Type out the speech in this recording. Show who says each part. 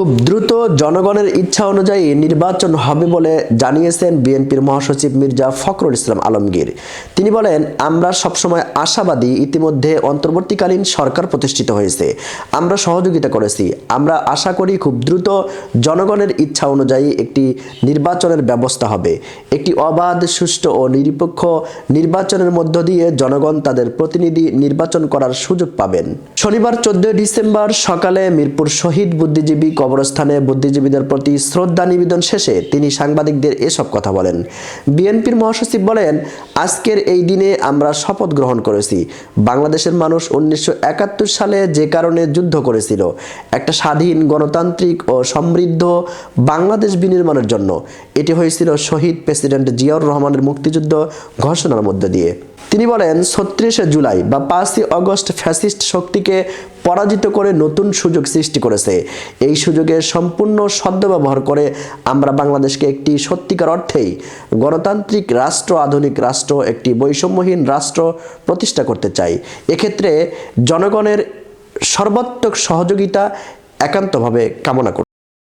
Speaker 1: খুব দ্রুত জনগণের ইচ্ছা অনুযায়ী নির্বাচন হবে বলে জানিয়েছেন বিএনপির মহাসচিব মির্জা ফখরুল ইসলাম আলমগীর। তিনি বলেন, আমরা সবসময় আশাবাদী ইতিমধ্যে অন্তর্বর্তীকালীন সরকার প্রতিষ্ঠিত হয়েছে। আমরা সহযোগিতা করেছি। আমরা আশা করি খুব দ্রুত জনগণের ইচ্ছা অনুযায়ী একটি নির্বাচনের ব্যবস্থা হবে। একটি অবাধ, সুষ্ঠু ও নিরপেক্ষ নির্বাচনের মধ্য দিয়ে জনগণ তাদের প্রতিনিধি নির্বাচন করার সুযোগ পাবেন। শনিবার চোদ্দই ডিসেম্বর সকালে মিরপুর শহীদ বুদ্ধিজীবী কবরস্থানে বুদ্ধিজীবীদের প্রতি শ্রদ্ধা নিবেদন শেষে তিনি সাংবাদিকদের এসব কথা বলেন। বিএনপির মহাসচিব বলেন, আজকের এই দিনে আমরা শপথ গ্রহণ করেছি। বাংলাদেশের মানুষ উনিশশো একাত্তর সালে যে কারণে যুদ্ধ করেছিল, একটা স্বাধীন, গণতান্ত্রিক ও সমৃদ্ধ বাংলাদেশ বিনির্মাণের জন্য। এটি হয়েছিল শহীদ প্রেসিডেন্ট জিয়াউর রহমানের মুক্তিযুদ্ধ ঘোষণার মধ্য দিয়ে। তিনি বলেন, ছত্রিশে জুলাই বা পাঁচই অগস্ট ফ্যাসিস্ট শক্তিকে পরাজিত করে নতুন সুযোগ সৃষ্টি করেছে। এই সুযোগের সম্পূর্ণ সদ্ব্যবহার করে আমরা বাংলাদেশকে একটি সত্যিকার অর্থেই গণতান্ত্রিক রাষ্ট্র, আধুনিক রাষ্ট্র, একটি বৈষম্যহীন রাষ্ট্র প্রতিষ্ঠা করতে চাই। এক্ষেত্রে জনগণের সর্বাত্মক সহযোগিতা একান্তভাবে কামনা করি।